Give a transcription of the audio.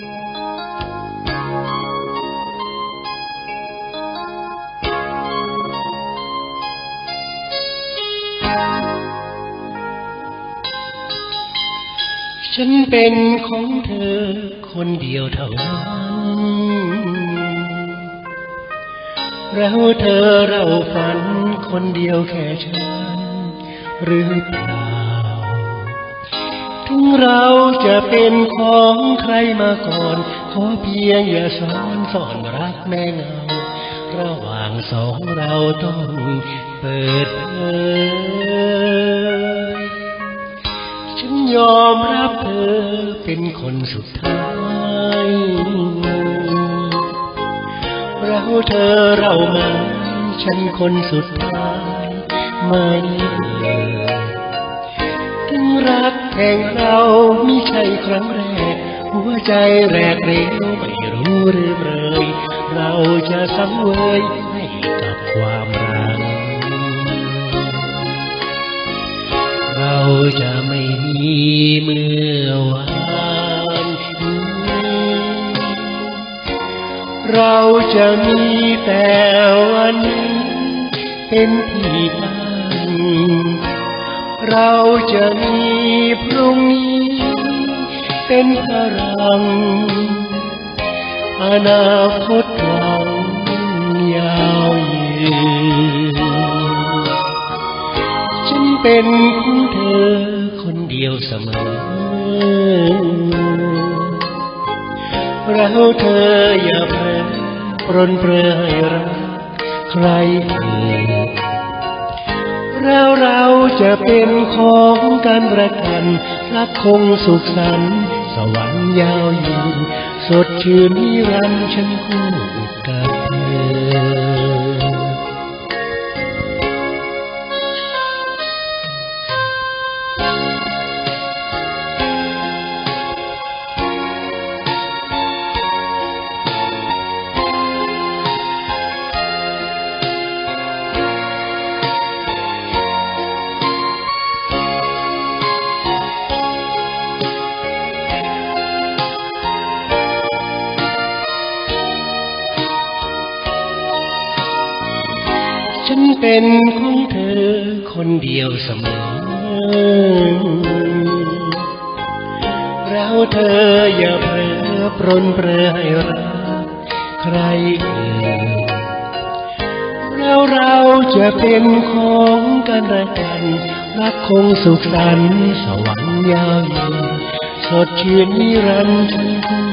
ฉันเป็นของเธอคนเดียวเท่านั้นเราเธอเราฝันคนเดียวแค่ฉันหรือเปล่า ถึงเราจะเป็นของใครมาก่อน ขอเพียงอย่าสอนสอนรักแม่เงา ระหว่างสองเราต้องเปิดเผยฉันยอมรับเธอเป็นคนสุดท้ายเราเธอเรามา ฉันคนสุดท้ายไม่เลย รักแห่งเรามิใช่ครั้งแรก หัวใจแรกเร็วไม่รู้หรือเลย เราจะสังเวยให้กับความรัก เราจะไม่มีเมื่อวานเราจะมีแต่วันนี้เป็นที่ตั้ง เราจะมีพรุ่งนี้ เป็นพลัง อนาคตเรายาวยืนฉันเป็นของเธอคนเดียวเสมอ เราเธออย่าเพ้ปรนเปรอให้รักใครอื่น เราเราจะเป็นของกันประกันรักคงสุขสันต์สวรรค์ยาวยืนสดชื่นนิรันดร์ฉันคู่ ฉันเป็นของเธอคนเดียวเสมอ เราเธออย่าเพ้อปรนเปรอให้รักใครอื่นเราเราจะเป็นของกันและกันรักคงสุขสันต์สวรรค์ยาวยืนสดชื่นนิรันดร์